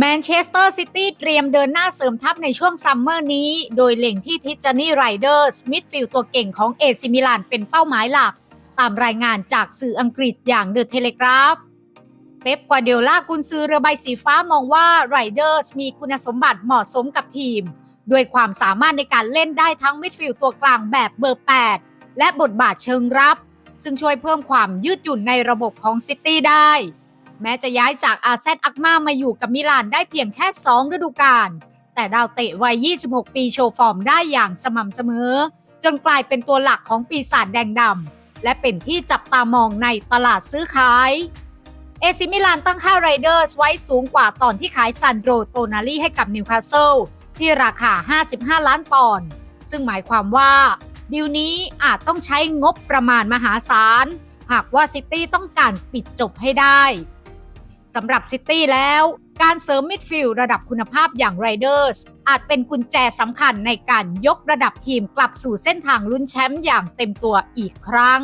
แมนเชสเตอร์ซิตี้เตรียมเดินหน้าเสริมทัพในช่วงซัมเมอร์นี้ โดยเล็งที่ทิจานี่ไรเดอร์สมิดฟิลตัวเก่งของเอซิมิลานเป็นเป้าหมายหลัก ตามรายงานจากสื่ออังกฤษอย่างเดอะเทเลกราฟ เป๊ปกวาเดโอล่ากุนซือเรือใบสีฟ้ามองว่าไรเดอร์สมีคุณสมบัติเหมาะสมกับทีม ด้วยความสามารถในการเล่นได้ทั้งมิดฟิลตัวกลางแบบเบอร์ 8 และบทบาทเชิงรับ ซึ่งช่วยเพิ่มความยืดหยุ่นในระบบของซิตี้ได้ แม้จะย้ายจากอาเซตอักมามาอยู่กับมิลานได้เพียงแค่ 2 ฤดูกาล แต่ดาวเตะวัย 26 ปีโชว์ฟอร์มได้อย่างสม่ำเสมอ จนกลายเป็นตัวหลักของปีศาจแดงดำ และเป็นที่จับตามองในตลาดซื้อขาย เอซิมิลานตั้งค่าไรเดอร์สไว้สูงกว่าตอนที่ขายซันโดโตนาลีให้กับนิวคาสเซิลที่ราคา 55 ล้านปอนด์ ซึ่งหมายความว่าดีลนี้อาจต้องใช้งบประมาณมหาศาล หากว่าซิตี้ต้องการปิดจบให้ได้ สำหรับซิตี้แล้ว การเสริมมิดฟิลด์ระดับคุณภาพอย่างไรเดอร์สอาจเป็นกุญแจสำคัญในการยกระดับทีมกลับสู่เส้นทางลุ้นแชมป์อย่างเต็มตัวอีกครั้ง